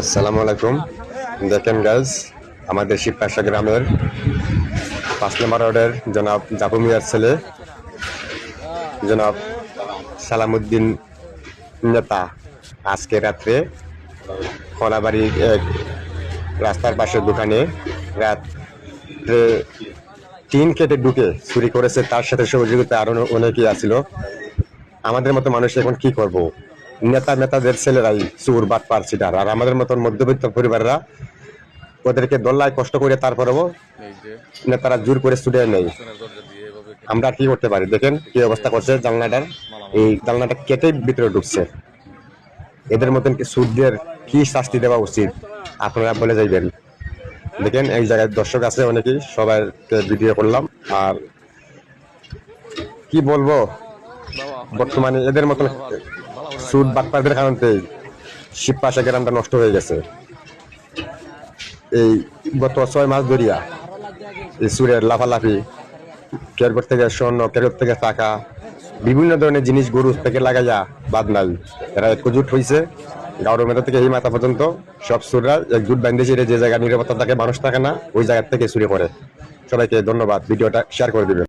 আসসালামু আলাইকুম। দেখেন গাইজ আমাদের শিবপাশা গ্রামের পাঁচ নম্বর ওয়ার্ডের জনাব জাপু মিয়ার ছেলে, জনাব সালামুদ্দিন নেতা। আজকে রাত্রে কলাবাড়ির এক রাস্তার পাশের দোকানে রাত্রে টিন কেটে ঢুকে চুরি করেছে, তার সাথে সহযোগিতা আরও অনেকেই আছিল। আমাদের মতো মানুষ এখন কি করব? নেতা নেতাদের ছেলেরাই চুর, বাট পারছিটার আর আমাদের মতন মধ্যবিত্ত পরিবাররা ওদেরকে দোল্লায় কষ্ট করে তারপরেও নেতারা জোর করে ছুটে নেই আমরা কি করতে পারি? দেখেন কি অবস্থা করছে জানলাটার। এই জানলাটা কেটে ভিতরে ঢুকছে। এদের মতন কি সুদদের কি শাস্তি দেওয়া উচিত? আপনারা বলে যাইবেন। দেখেন এই জায়গায় দর্শক আছে অনেকেই, সবাইকে ভিডিও করলাম। আর কি বলব? বর্তমানে এদের মতন সুদ বাটপারদের কারণে শিবপাশা গ্রামটা নষ্ট হয়ে গেছে। এই গত ছয় মাস ধরিয়া এই সুরের লাফালাফি কেরকর থেকে স্বর্ণ কেরকর থেকে টাকা, বিভিন্ন ধরনের জিনিস, গরু থেকে লাগাইয়া বাদ নাই। এরা একজুট হয়েছে গাউরের মেধা থেকে এই মাথা পর্যন্ত সব সুররা একজুট বান্ধেছে যে জায়গায় নিরাপত্তা থাকে, মানুষ থাকে না, ওই জায়গা থেকে চুরি করে। সবাইকে ধন্যবাদ, ভিডিওটা শেয়ার করে দিবেন।